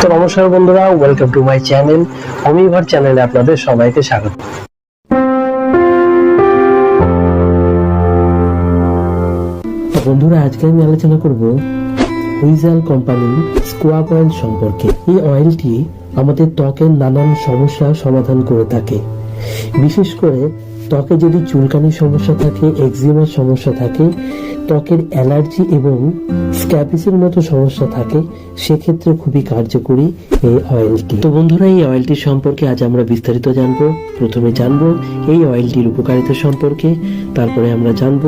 তো নমস্কার বন্ধুরা ওয়েলকাম টু মাই চ্যানেল অমিভার চ্যানেলে আপনাদের সবাইকে স্বাগত। বন্ধুরা, আজকে আমি আলোচনা করব হুইজাল কোম্পানির স্কোয়াব অয়েল সম্পর্কে। এই অয়েলটি আমাদের ত্বকের নানান সমস্যা সমাধান করে থাকে। বিশেষ করে ত্বকে যদি চুলকানির সমস্যা থাকে এক্সিমার সমস্যা থাকে ত্বকের অ্যালার্জি এবং স্ক্যাবিসের মতো সমস্যা থাকে, সেক্ষেত্রে খুবই কার্যকরী এই অয়েলটি। তো বন্ধুরা, এই অয়েলটি সম্পর্কে আজ আমরা বিস্তারিত জানব। প্রথমে জানব এই অয়েলটির উপকারিতা সম্পর্কে, তারপরে আমরা জানব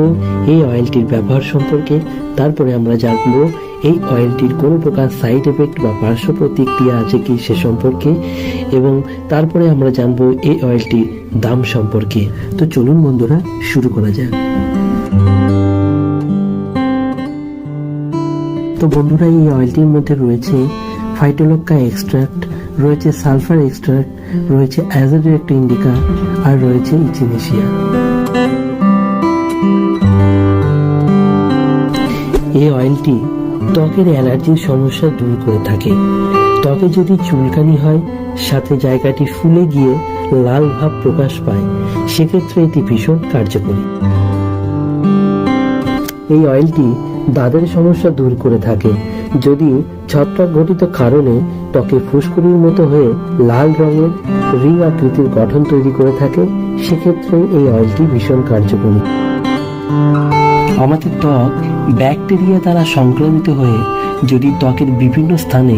এই অয়েলটির ব্যবহার সম্পর্কে, তারপরে আমরা জানব এই অয়েলটির কোনো প্রকার সাইড এফেক্ট বা পার্শ্ব প্রতিক্রিয়া আছে কি সে সম্পর্কে, এবং তারপরে আমরা জানব এই অয়েলটির দাম সম্পর্কে। তো চলুন বন্ধুরা, শুরু করা যাক। তো বন্ধুরা এই অয়েলটির মধ্যে রয়েছে ফাইটোলক্কা এক্সট্রাক্ট রয়েছে সালফার এক্সট্রাক্ট রয়েছে অ্যাজাডিরেক্ট ইন্ডিকা আর রয়েছে ইচিনেশিয়া এই অয়েলটি ত্বকের অ্যালার্জির সমস্যা দূর করে থাকে। ত্বকে যদি চুলকানি হয়, সাথে জায়গাটি ফুলে গিয়ে লাল ভাব প্রকাশ পায়, সেক্ষেত্রে এটি ভীষণ কার্যকরী। এই অয়েলটি দাঁতের সমস্যা দূর করে থাকে। যদি ছত্রাক ঘটিত কারণে ত্বকে ফুসকুড়ির মতো হয়ে লাল রঙের রিং আকৃতির গঠন তৈরি করে থাকে, সেক্ষেত্রে এই অয়েলটি ভীষণ কার্যকরী। আমাদের ত্বক ব্যাকটেরিয়া দ্বারা সংক্রমিত হয়ে যদি ত্বকের বিভিন্ন স্থানে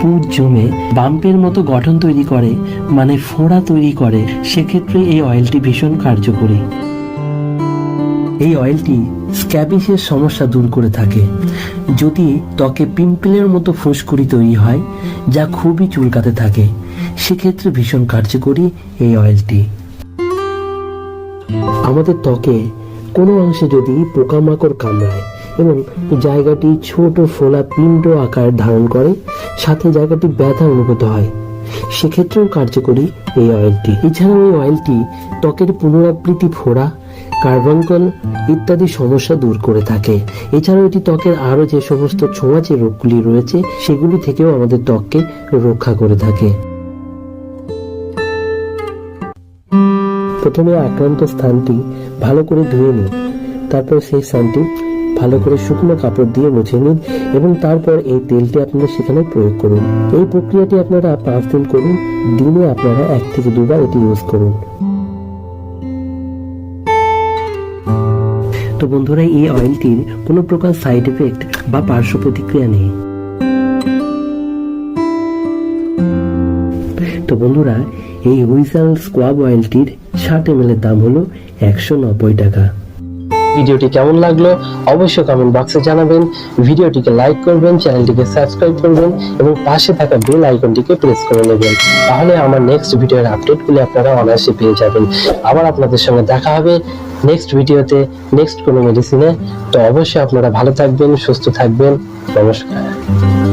পুঁজ জমে বাম্পের মতো গঠন তৈরি করে মানে ফোঁড়া তৈরি করে, সেক্ষেত্রে এই অয়েলটি ভীষণ কার্যকরী। এই অয়েলটি স্ক্যাবিসের সমস্যা দূর করে থাকে। যদি ত্বকে পিম্পলের মতো ফুসকুড়ি তৈরি হয়, যা খুবই চুলকাতে থাকে, সেক্ষেত্রে ভীষণ কার্যকরী এই অয়েলটি। আমাদের ত্বকে কোনো অংশে যদি পোকামাকড় কামড়ায় এবং জায়গাটি ছোট ফোলা পিণ্ড আকার ধারণ করে, সাথে জায়গাটি ব্যথা অনুভূত হয়, সেক্ষেত্রেও কার্যকরী এই অয়েলটি। এছাড়াও এই অয়েলটি ত্বকের পুনরাবৃত্তি ফোড়া কার্বনকল ইত্যাদি সমস্যা দূর করে থাকে। এছাড়াও এটি ত্বকের আরও যে সমস্ত ছোঁয়াচে রোগগুলি রয়েছে, সেগুলি থেকেও আমাদের ত্বককে রক্ষা করে থাকে। প্রথমে আক্রান্ত স্থানটি ভালো করে ধুয়ে নিন। তারপর সেই স্থানটি ভালো করে শুকনো কাপড় দিয়ে মুছে নিন এবং তারপর এই তেলটি আপনারা সেখানে প্রয়োগ করুন। এই প্রক্রিয়াটি আপনারা পাঁচ দিন করুন। দিনে আপনারা এক থেকে দুবার এটি ইউজ করুন। তো বন্ধুরা, এই অয়েলটির কোনো প্রকার সাইড এফেক্ট বা পার্শ্ব প্রতিক্রিয়া নেই। তো বন্ধুরা, এই হুইসাল স্কোয়াব অয়েলটির ষাট এম দাম হলো একশো নব্বই টাকা। ভিডিওটি কেমন লাগল অবশ্যই কমেন্ট বক্সে জানাবেন। ভিডিওটিকে লাইক করবেন, চ্যানেলটিকে সাবস্ক্রাইব করবেন এবং পাশে থাকা বেল আইকনটিকে প্রেস করে নেবেন। তাহলে আমার নেক্সট ভিডিওর আপডেটগুলি আপনারা অনায়াসে পেয়ে যাবেন। আবার আপনাদের সঙ্গে দেখা হবে। নেক্সট ভিডিওতে নেক্সট কোনো মেডিসিনে তো অবশ্যই আপনারা ভালো থাকবেন সুস্থ থাকবেন। নমস্কার।